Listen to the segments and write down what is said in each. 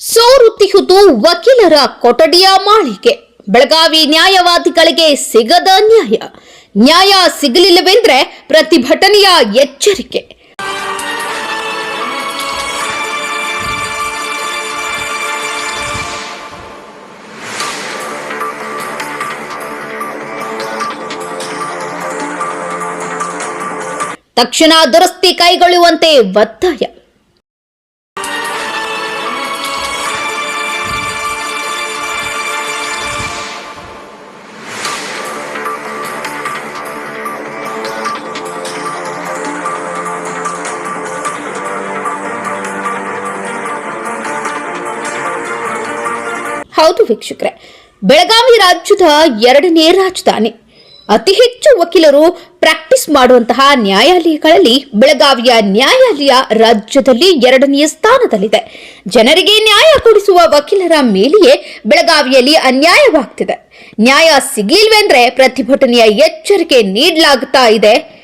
ಸೋರುತ್ತಿಹುದು ವಕೀಲರ ಕೊಠಡಿಯ ಮಾಳಿಗೆ. ಬೆಳಗಾವಿ ನ್ಯಾಯವಾದಿಗಳಿಗೆ ಸಿಗದ ನ್ಯಾಯ. ನ್ಯಾಯ ಸಿಗಲಿಲ್ಲವೆಂದ್ರೆ ಪ್ರತಿಭಟನೆಯ ಎಚ್ಚರಿಕೆ. ತಕ್ಷಣ ದುರಸ್ತಿ ಕೈಗೊಳ್ಳುವಂತೆ ಒತ್ತಾಯ. ಹೌದು ವೀಕ್ಷಕರೇ, ಬೆಳಗಾವಿ ರಾಜ್ಯದ ಎರಡನೇ ರಾಜಧಾನಿ. ಅತಿ ಹೆಚ್ಚು ವಕೀಲರು ಪ್ರಾಕ್ಟೀಸ್ ಮಾಡುವಂತಹ ನ್ಯಾಯಾಲಯಗಳಲ್ಲಿ ಬೆಳಗಾವಿಯ ನ್ಯಾಯಾಲಯ ರಾಜ್ಯದಲ್ಲಿ ಎರಡನೆಯ ಸ್ಥಾನದಲ್ಲಿದೆ. ಜನರಿಗೆ ನ್ಯಾಯ ಕೊಡಿಸುವ ವಕೀಲರ ಮೇಲೆಯೇ ಬೆಳಗಾವಿಯಲ್ಲಿ ಅನ್ಯಾಯವಾಗ್ತಿದೆ. ನ್ಯಾಯ ಸಿಗ್ಲಿಲ್ವೆಂದ್ರೆ ಪ್ರತಿಭಟನೆಯ ಎಚ್ಚರಿಕೆ ನೀಡಲಾಗುತ್ತಾ ಇದೆ.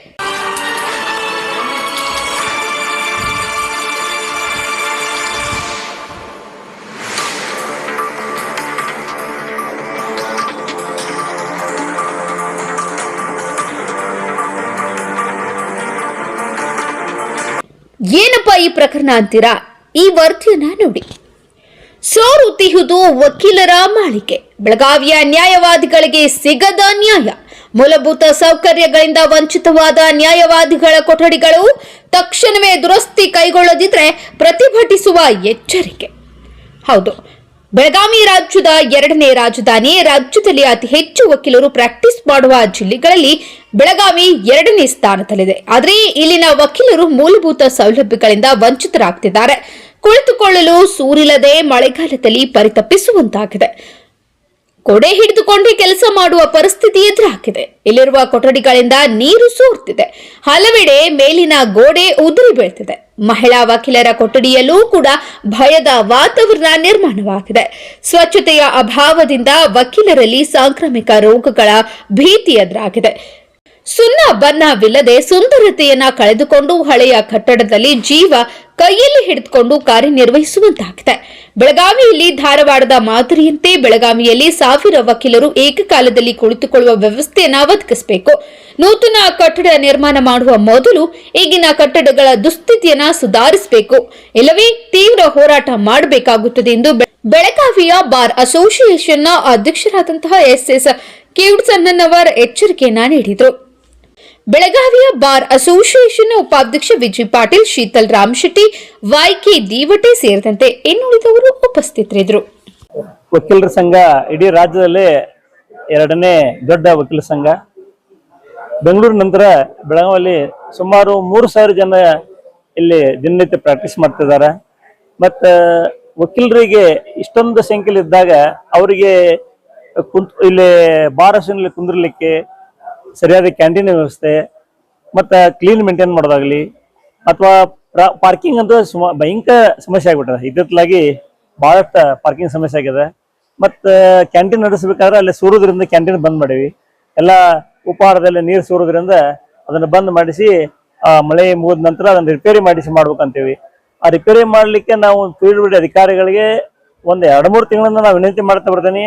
ಏನಪ್ಪ ಈ ಪ್ರಕರಣ ಅಂತೀರಾ? ಈ ವರದಿಯನ್ನ ನೋಡಿ. ಸೋರುತ್ತಿಹುದು ವಕೀಲರ ಮಾಳಿಕೆ. ಬೆಳಗಾವಿಯ ನ್ಯಾಯವಾದಿಗಳಿಗೆ ಸಿಗದ ನ್ಯಾಯ. ಮೂಲಭೂತ ಸೌಕರ್ಯಗಳಿಂದ ವಂಚಿತವಾದ ನ್ಯಾಯವಾದಿಗಳ ಕೊಠಡಿಗಳು ತಕ್ಷಣವೇ ದುರಸ್ತಿ ಕೈಗೊಳ್ಳದಿದ್ರೆ ಪ್ರತಿಭಟಿಸುವ ಎಚ್ಚರಿಕೆ. ಹೌದು ಬೆಳಗಾವಿ ರಾಜ್ಯದ ಎರಡನೇ ರಾಜಧಾನಿ, ರಾಜ್ಯದಲ್ಲಿ ಅತಿ ಹೆಚ್ಚು ವಕೀಲರು ಪ್ರಾಕ್ಟೀಸ್ ಮಾಡುವ ಜಿಲ್ಲೆಗಳಲ್ಲಿ ಬೆಳಗಾವಿ ಎರಡನೇ ಸ್ಥಾನದಲ್ಲಿದೆ. ಆದರೆ ಇಲ್ಲಿನ ವಕೀಲರು ಮೂಲಭೂತ ಸೌಲಭ್ಯಗಳಿಂದ ವಂಚಿತರಾಗ್ತಿದ್ದಾರೆ. ಕುಳಿತುಕೊಳ್ಳಲು ಸೂರಿಲ್ಲದೆ ಮಳೆಗಾಲದಲ್ಲಿ ಪರಿತಪಿಸುವಂತಾಗಿದೆ. ಕೊಡೆ ಹಿಡಿದುಕೊಂಡೇ ಕೆಲಸ ಮಾಡುವ ಪರಿಸ್ಥಿತಿ ಎದುರಾಗಿದೆ. ಇಲ್ಲಿರುವ ಕೊಠಡಿಗಳಿಂದ ನೀರು ಸೋರ್ತಿದೆ. ಹಲವೆಡೆ ಮೇಲಿನ ಗೋಡೆ ಉದುರಿ ಬೀಳ್ತಿದೆ. ಮಹಿಳಾ ವಕೀಲರ ಕೊಠಡಿಯಲ್ಲೂ ಕೂಡ ಭಯದ ವಾತಾವರಣ ನಿರ್ಮಾಣವಾಗಿದೆ. ಸ್ವಚ್ಛತೆಯ ಅಭಾವದಿಂದ ವಕೀಲರಲ್ಲಿ ಸಾಂಕ್ರಾಮಿಕ ರೋಗಗಳ ಭೀತಿ ಎದುರಾಗಿದೆ. ಸುನ್ನ ಬಣ್ಣವಿಲ್ಲದೆ ಸುಂದರತೆಯನ್ನ ಕಳೆದುಕೊಂಡು ಹಳೆಯ ಕಟ್ಟಡದಲ್ಲಿ ಜೀವ ಕೈಯಲ್ಲಿ ಹಿಡಿದುಕೊಂಡು ಕಾರ್ಯನಿರ್ವಹಿಸುವಂತಾಗಿದೆ. ಬೆಳಗಾವಿಯಲ್ಲಿ ಧಾರವಾಡದ ಮಾದರಿಯಂತೆ ಬೆಳಗಾವಿಯಲ್ಲಿ ಸಾವಿರ ವಕೀಲರು ಏಕಕಾಲದಲ್ಲಿ ಕುಳಿತುಕೊಳ್ಳುವ ವ್ಯವಸ್ಥೆಯನ್ನು ಒದಗಿಸಬೇಕು. ನೂತನ ಕಟ್ಟಡ ನಿರ್ಮಾಣ ಮಾಡುವ ಮೊದಲು ಈಗಿನ ಕಟ್ಟಡಗಳ ದುಸ್ಥಿತಿಯನ್ನ ಸುಧಾರಿಸಬೇಕು. ಇಲ್ಲವೇ ತೀವ್ರ ಹೋರಾಟ ಮಾಡಬೇಕಾಗುತ್ತದೆ ಎಂದು ಬೆಳಗಾವಿಯ ಬಾರ್ ಅಸೋಸಿಯೇಷನ್ನ ಅಧ್ಯಕ್ಷರಾದಂತಹ ಎಸ್ ಎಸ್ ಕಿವುಡ್ಸನ್ನವರ್ ಎಚ್ಚರಿಕೆಯನ್ನ ನೀಡಿದರು. ಬೆಳಗಾವಿಯ ಬಾರ್ ಅಸೋಸಿಯೇಷನ್ ಉಪಾಧ್ಯಕ್ಷ ವಿಜಯ್ ಪಾಟೀಲ್, ಶೀತಲ್ ರಾಮ್ ಶೆಟ್ಟಿ ವೈಕೆ ದೀವಟೆ ಸೇರಿದಂತೆ ಇನ್ನುಳಿದವರು ಉಪಸ್ಥಿತರಿದ್ದರು. ವಕೀಲರ ಸಂಘ, ಇಡೀ ರಾಜ್ಯದಲ್ಲೇ ಎರಡನೇ ದೊಡ್ಡ ವಕೀಲ ಸಂಘ. ಬೆಂಗಳೂರು ನಂತರ ಬೆಳಗಾವಿಯಲ್ಲಿ ಸುಮಾರು ಮೂರು ಸಾವಿರ ಜನ ಇಲ್ಲಿ ದಿನನಿತ್ಯ ಪ್ರಾಕ್ಟೀಸ್ ಮಾಡ್ತಿದ್ದಾರೆ. ಮತ್ತು, ವಕೀಲರಿಗೆ ಇಷ್ಟೊಂದು ಸಂಖ್ಯೆಯಲ್ಲಿ ಇದ್ದಾಗ ಅವರಿಗೆ ಕುಂತ್, ಇಲ್ಲಿ ಬಾರಸಿನಲ್ಲಿ ಕುಂದಿರ್ಲಿಕ್ಕೆ ಸರಿಯಾದ ಕ್ಯಾಂಟೀನ್ ವ್ಯವಸ್ಥೆ, ಮತ್ತು ಕ್ಲೀನ್ ಮೇಂಟೈನ್ ಮಾಡೋದಾಗ್ಲಿ, ಅಥವಾ ಪಾರ್ಕಿಂಗ್ ಅಂತೂ ಸುಮ ಭಯಂಕರ ಸಮಸ್ಯೆ ಆಗ್ಬಿಟ್ಟದೆ. ಇದ್ದತ್ಲಾಗಿ ಭಾಳಷ್ಟು ಪಾರ್ಕಿಂಗ್ ಸಮಸ್ಯೆ ಆಗಿದೆ ಮತ್ತು ಕ್ಯಾಂಟೀನ್ ನಡೆಸಬೇಕಾದ್ರೆ ಅಲ್ಲಿ ಸೂರೋದ್ರಿಂದ ಕ್ಯಾಂಟೀನ್ ಬಂದ್ ಮಾಡೀವಿ. ಎಲ್ಲ ಉಪಹಾರದಲ್ಲಿ ನೀರು ಸೂರೋದ್ರಿಂದ ಅದನ್ನು ಬಂದ್ ಮಾಡಿಸಿ, ಆ ಮಳೆ ಮುಗಿದ ನಂತರ ಅದನ್ನು ರಿಪೇರಿ ಮಾಡಿಸಿ ಮಾಡ್ಬೇಕಂತೀವಿ. ಆ ರಿಪೇರಿ ಮಾಡಲಿಕ್ಕೆ ನಾವು ಫೀಲ್ಡ್ ಅಧಿಕಾರಿಗಳಿಗೆ ಒಂದು ಎರಡು ಮೂರು ತಿಂಗಳಿಂದ ನಾವು ವಿನಂತಿ ಮಾಡ್ತಾ ಬರ್ತೀನಿ.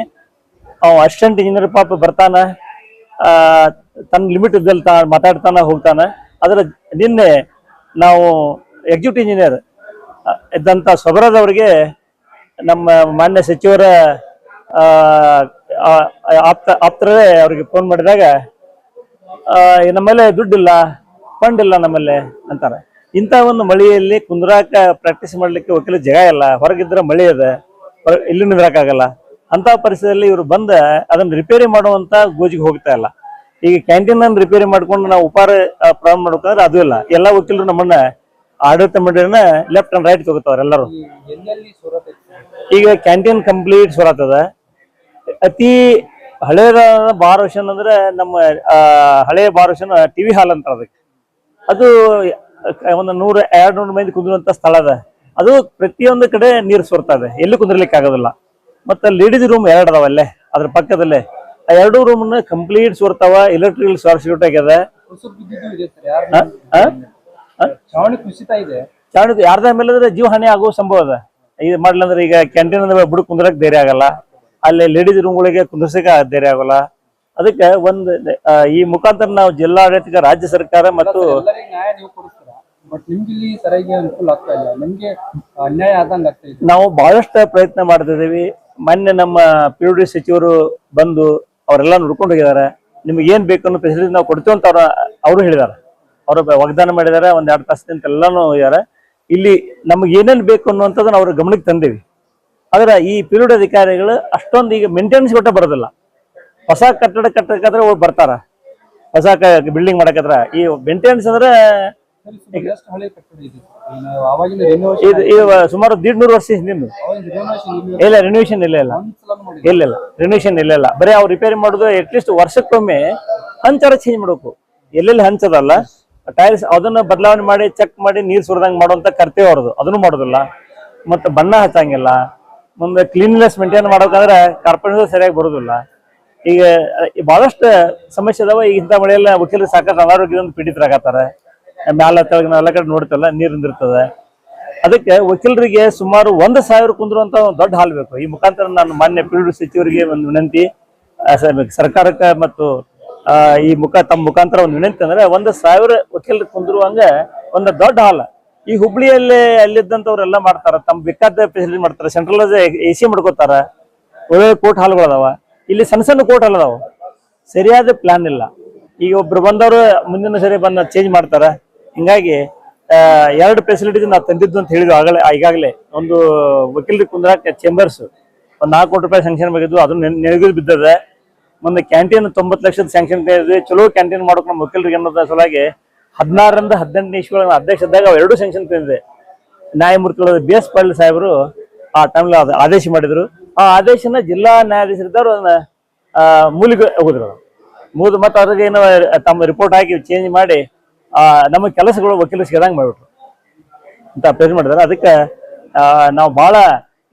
ಅವ ಅಸಿಸ್ಟೆಂಟ್ ಇಂಜಿನಿಯರ್ ಪಾಪ ಬರ್ತಾನ. ತನ್ನ ಲಿಮಿಟ್ ಇದ್ದಲ್ಲಿ ತಾ ಮಾತಾಡ್ತಾನೆ ಹೋಗ್ತಾನೆ. ಅದರ ನಿನ್ನೆ ನಾವು ಎಕ್ಸಿಕ್ಯೂಟಿವ್ ಇಂಜಿನಿಯರ್ ಇದ್ದಂಥ ಸೊಬರದವ್ರಿಗೆ ನಮ್ಮ ಮಾನ್ಯ ಸಚಿವರ ಆಪ್ತ, ಆಪ್ತರೇ ಅವ್ರಿಗೆ ಫೋನ್ ಮಾಡಿದಾಗ ನಮ್ಮಲ್ಲೇ ದುಡ್ಡಿಲ್ಲ ಫಂಡ್ ಇಲ್ಲ ನಮ್ಮಲ್ಲಿ ಅಂತಾರೆ. ಇಂಥ ಒಂದು ಮಳೆಯಲ್ಲಿ ಕುಂದ್ರಾಕ ಪ್ರಾಕ್ಟೀಸ್ ಮಾಡಲಿಕ್ಕೆ ವಕೀಲ ಜಾಗ ಇಲ್ಲ. ಹೊರಗಿದ್ರೆ ಮಳೆ ಇದೆ ಇಲ್ಲಿ ನಿಂದ್ರಾಕಾಗಲ್ಲ ಅಂತ ಪರಿಸ್ಥಿತಿಯಲ್ಲಿ ಇವರು ಬಂದ ಅದನ್ನು ರಿಪೇರಿ ಮಾಡುವಂತ ಗೋಜಿಗೆ ಹೋಗ್ತಾ ಇಲ್ಲ. ಈಗ ಕ್ಯಾಂಟೀನ್ ಅನ್ನು ರಿಪೇರಿ ಮಾಡ್ಕೊಂಡು ನಾವು ಉಪಹಾರ ಪ್ರಾರಂಭ ಮಾಡ್ಬೇಕಂದ್ರೆ ಅದು ಇಲ್ಲ. ಎಲ್ಲಾ ವಕೀಲರು ನಮ್ಮನ್ನ ಆಡಳಿತ ಮಂಡಳಿನ ಲೆಫ್ಟ್ ಅಂಡ್ ರೈಟ್ ತಗೋತಾವ್ರ ಎಲ್ಲರೂ. ಈಗ ಕ್ಯಾಂಟೀನ್ ಕಂಪ್ಲೀಟ್ ಸುರತದ ಅತಿ ಹಳೇದ ಬಾರ್ ವರ್ಷನ್ ಅಂದ್ರೆ ನಮ್ಮ ಹಳೆ ಬಾರ್ ಓಷನ್ ಟಿವಿ ಹಾಲ್ ಅಂತ ಅದಕ್ಕೆ ಅದು ಒಂದು ನೂರ ಎರಡ್ ನೂರ ಮಂದಿ ಕುಂದಿರುವಂತ ಸ್ಥಳ ಅದ. ಅದು ಪ್ರತಿಯೊಂದು ಕಡೆ ನೀರು ಸೋರ್ತಾ ಎಲ್ಲೂ ಕುಂದಿರ್ಲಿಕ್ಕೆ ಆಗೋದಿಲ್ಲ ಮತ್ತೆ ಲೇಡೀಸ್ ರೂಮ್ ಎರಡು ಅದಾವಲ್ಲೇ, ಅದ್ರ ಪಕ್ಕದಲ್ಲೇ. ಆ ಎರಡು ರೂಮ್ ಕಂಪ್ಲೀಟ್ ಸೋರ್ತಾವ ಎಲೆಕ್ಟ್ರಿಕಲ್ ಶಾರ್ಟ್ ಸರ್ಕ್ಯೂಟ್ ಆಗ್ಯದ ಚಾಣಕ್ಯ ಯಾರ್ದ ಮೇಲೆ ಜೀವ ಹಾನಿ ಆಗೋ ಸಂಭವ ಅದ. ಇದು ಮಾಡ್ಲಂದ್ರೆ ಈಗ ಕ್ಯಾಂಟೀನ್ ಅಂದ್ರೆ ಬಿಡು ಕುಂದ್ರಕ್ ಧೈರ್ಯ ಆಗಲ್ಲ. ಅಲ್ಲಿ ಲೇಡೀಸ್ ರೂಮ್ಗಳಿಗೆ ಕುಂದ್ರಸಕ್ಕೆ ಧೈರ್ಯ ಆಗಲ್ಲ. ಅದಕ್ಕೆ ಒಂದು ಈ ಮುಖಾಂತರ ನಾವು ಜಿಲ್ಲಾಡಳಿತ ರಾಜ್ಯ ಸರ್ಕಾರ ಮತ್ತು ನೀವು ಬಹಳಷ್ಟು ಪ್ರಯತ್ನ ಮಾಡ್ತಿದ್ದೀವಿ ಮೊನ್ನೆ ನಮ್ಮ ಪಿ ಯು ಡಿ ಸಚಿವರು ಬಂದು ಅವರೆಲ್ಲ ನೋಡ್ಕೊಂಡು ಹೋಗಿದ್ದಾರೆ. ನಿಮ್ಗೆ ಏನ್ ಬೇಕು ಅನ್ನೋ ಫೆಸಿಲಿಟಿ ನಾವು ಕೊಡ್ತೀವಿ ಅಂತ ಅವ್ರ ಅವರು ಹೇಳಿದಾರೆ ಅವರು ವಾಗ್ದಾನ ಮಾಡಿದ್ದಾರೆ, ಒಂದ್ ಎರಡು ತಾಸಿನಿಂದ ಎಲ್ಲಾನು ಇದ್ದಾರೆ. ಇಲ್ಲಿ ನಮ್ಗೆ ಏನೇನು ಬೇಕು ಅನ್ನುವಂಥದ್ದನ್ನ ಅವ್ರ ಗಮನಕ್ಕೆ ತಂದೀವಿ. ಆದ್ರೆ ಈ ಪಿರಿಯಡ್ ಅಧಿಕಾರಿಗಳು ಅಷ್ಟೊಂದು ಈಗ ಮೇಂಟೆನೆನ್ಸ್ ಕೊಟ್ಟ ಬರೋದಿಲ್ಲ. ಹೊಸ ಕಟ್ಟಡ ಕಟ್ಟಕ್ಕಾದ್ರೆ ಅವ್ರು ಬರ್ತಾರ. ಹೊಸ ಬಿಲ್ಡಿಂಗ್ ಮಾಡಕತ್ರ ಈ ಮೇಂಟೆನೆನ್ಸ್ ಅಂದ್ರೆ ಸುಮಾರು ದೀಡ್ ಇದೆ ಇದು ಸುಮಾರು ದೀಡ್ನೂರು ವರ್ಷ ಹಿಂದಿಂದು ಇಲ್ಲ ರಿನೋವೇಷನ್ ಇಲ್ಲ ಇಲ್ಲ. ಇಲ್ಲ ಇಲ್ಲ ರಿನೋವೇಷನ್ ಇಲ್ಲ ಇಲ್ಲ. ಬರೀ ಅವ್ರು ರಿಪೇರಿ ಮಾಡೋದು ಅಟ್ಲೀಸ್ಟ್ ವರ್ಷಕ್ಕೊಮ್ಮೆ ಹಂಚಾರ ಚೇಂಜ್ ಮಾಡಬೇಕು. ಎಲ್ಲೆಲ್ಲಿ ಹಂಚದಲ್ಲ? ಟೈಲ್ಸ್ ಅದನ್ನ ಬದಲಾವಣೆ ಮಾಡಿ ಚೆಕ್ ಮಾಡಿ ನೀರ್ ಸುರದಂಗ್ ಮಾಡುವಂತ ಕರ್ತವ್ಯ ಅವ್ರದ್ದು. ಅದನ್ನು ಮಾಡೋದಿಲ್ಲ. ಮತ್ತೆ ಬಣ್ಣ ಹಚ್ಚಂಗಿಲ್ಲ. ಮುಂದೆ ಕ್ಲೀನ್ನೆಸ್ ಮೇಂಟೈನ್ ಮಾಡ್ಬೇಕಂದ್ರೆ ಕಾರ್ಪೊರೇಷನ್ ಸರಿಯಾಗಿ ಬರೋದಿಲ್ಲ. ಈಗ ಬಹಳಷ್ಟು ಸಮಸ್ಯೆ ಅದಾವ ಈಗ ಇಂಥ ಮಳೆಯೆಲ್ಲ ವಕೀಲರು ಸಾಕಷ್ಟು ಅನಾರೋಗ್ಯದಿಂದ ಪೀಡಿತರಾಗತ್ತಾರೆ. ಮ್ಯಾಲ ತೆಳಗ ಎಲ್ಲ ಕಡೆ ನೋಡ್ತೇವಲ್ಲ ನೀರು ನಿಂದಿರ್ತದೆ. ಅದಕ್ಕೆ ವಕೀಲರಿಗೆ ಸುಮಾರು ಒಂದು ಸಾವಿರ ಕುಂದ್ರುವಂತ ಒಂದು ದೊಡ್ಡ ಹಾಲ್ ಬೇಕು. ಈ ಮುಖಾಂತರ ನಾನು ಮಾನ್ಯ ಪಿ ಸಚಿವರಿಗೆ ಒಂದು ವಿನಂತಿ ಸರ್ಕಾರಕ್ಕೆ ಮತ್ತು ಈ ಮುಖ, ತಮ್ಮ ಮುಖಾಂತರ ಒಂದು ವಿನಂತಿ ಅಂದ್ರೆ ಒಂದು ಸಾವಿರ ವಕೀಲರು ಕುಂದಿರುವಂಗ ಒಂದು ದೊಡ್ಡ ಹಾಲ್. ಈ ಹುಬ್ಳಿಯಲ್ಲಿ ಅಲ್ಲಿದ್ದಂಥವ್ರೆಲ್ಲ ಮಾಡ್ತಾರ. ತಮ್ಮ ಬೇಕಾದ ಫೆಸಿಲಿಟಿ ಮಾಡ್ತಾರೆ. ಸೆಂಟ್ರಲೈಸ್ ಎ ಸಿ ಮಾಡ್ಕೋತಾರ. ಒಳ್ಳೆ ಕೋರ್ಟ್ ಹಾಲ್ಗಳು ಅದಾವ ಇಲ್ಲಿ ಸಣ್ಣ ಸಣ್ಣ ಕೋರ್ಟ್ ಹಾಲ್ ಅದಾವ. ಸರಿಯಾದ ಪ್ಲಾನ್ ಇಲ್ಲ. ಈಗ ಒಬ್ರು ಬಂದವರು, ಮುಂದಿನ ಸರಿ ಬಂದ ಚೇಂಜ್ ಮಾಡ್ತಾರ. ಹಿಂಗಾಗಿ ಎರಡು ಫೆಸಿಲಿಟೀಸ್ ನಾವು ತಂದಿದ್ದು ಅಂತ ಹೇಳಿದ್ವಿ ಆಗಲೇ, ಈಗಾಗಲೇ. ಒಂದು ವಕೀಲರಿಗೆ ಕುಂದ್ರಾಕ ಚೇಂಬರ್ಸ್ ಒಂದು ನಾಲ್ಕು ಕೋಟಿ ರೂಪಾಯಿ ಸ್ಯಾಂಕ್ಷನ್ ಬಗ್ಗೆ ಅದನ್ನ ನೆನಗಿದ್ ಬಿದ್ದದೆ. ಮುಂದೆ ಕ್ಯಾಂಟೀನ್ ತೊಂಬತ್ತು ಲಕ್ಷದ ಸ್ಯಾಂಕ್ಷನ್ ಇದೆ ಚಲೋ ಕ್ಯಾಂಟೀನ್ ಮಾಡೋಕೆ ನಮ್ಮ ವಕೀಲರಿಗೆ ಅನ್ನೋದ್ರ ಸಲುವಾಗಿ ಹದಿನಾರರಿಂದ ಹದಿನೆಂಟು ನಿಮಿಷಗಳ ಅಧ್ಯಕ್ಷ ಇದ್ದಾಗ ಎರಡು ಸ್ಯಾಂಕ್ಷನ್ ತಂದಿದೆ ನ್ಯಾಯಮೂರ್ತಿಗಳು ಬಿ ಎಸ್ ಪಾಟೀಲ್ ಸಾಹೇಬರು ಆ ಟೈಮ್ಲಿ ಆದೇಶ ಮಾಡಿದ್ರು. ಆ ಆದೇಶನ ಜಿಲ್ಲಾ ನ್ಯಾಯಾಧೀಶರಿದ್ದವರು ಅದನ್ನ ಮೂಲಿಗೆ ಹೋದ್ರು ಮೂಲ ಮತ್ತೆ ಅದ್ರಿಗೆ ಏನೋ ತಮ್ಮ ರಿಪೋರ್ಟ್ ಹಾಕಿ ಚೇಂಜ್ ಮಾಡಿ ನಮ್ಮ ಕೆಲಸಗಳು ವಕೀಲರು ಸಿಗದಂಗೆ ಮಾಡ್ಬಿಟ್ರು. ಅಂತ ಪ್ರೇಸ್ ಮಾಡಿದಾರೆ ಅದಕ್ಕೆ ಆ, ನಾವು ಬಹಳ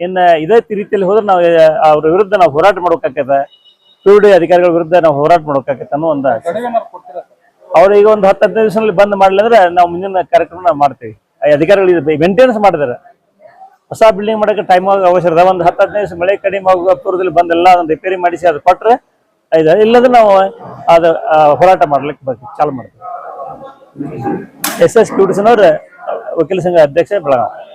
ಇನ್ನ ಇದೇ ರೀತಿಯಲ್ಲಿ ಹೋದ್ರೆ ನಾವು ಅವ್ರ ವಿರುದ್ಧ ನಾವು ಹೋರಾಟ ಮಾಡೋಕ್ಕಾಗತ್ತೆ ಪಿ ಡಿ ಅಧಿಕಾರಿಗಳ ವಿರುದ್ಧ ನಾವು ಹೋರಾಟ ಮಾಡೋಕ್ಕಾಗತ್ತೆ ಅನ್ನೋ ಒಂದು ಅವ್ರು ಈಗ ಒಂದು ಹತ್ತು ಹದಿನೈದು ದಿವಸದಲ್ಲಿ ಬಂದ್ ಮಾಡಲಿ ಅಂದ್ರೆ ನಾವು ಮುಂದಿನ ಕಾರ್ಯಕ್ರಮ ನಾವು ಮಾಡ್ತೀವಿ ಅಧಿಕಾರಿಗಳು ಮೇಂಟೆನೆನ್ಸ್ ಮಾಡಿದಾರೆ ಹೊಸ ಬಿಲ್ಡಿಂಗ್ ಮಾಡಕ್ಕೆ ಟೈಮ್ ಅವಶ್ಯ ಅದ ಒಂದು ಹತ್ತು ಹದಿನೈದು ದಿವಸ ಮಳೆ ಕಡಿಮೆ ಆಗುವ ಪೂರ್ವದಲ್ಲಿ ಬಂದೆಲ್ಲ ಅದನ್ನ ರಿಪೇರಿ ಮಾಡಿಸಿ ಅದು ಕೊಟ್ರೆ ಇದು ಇಲ್ಲದ್ರೆ ನಾವು ಅದು ಹೋರಾಟ ಮಾಡ್ಲಿಕ್ಕೆ ಬರ್ತೀವಿ ಚಾಲು ಮಾಡ್ತೀವಿ. ಎಸ್ ಎಸ್ ಕ್ಯೂಡಿಸನವ್ರ ವಕೀಲ ಸಂಘ ಅಧ್ಯಕ್ಷ ಬೆಳಗಾವಿ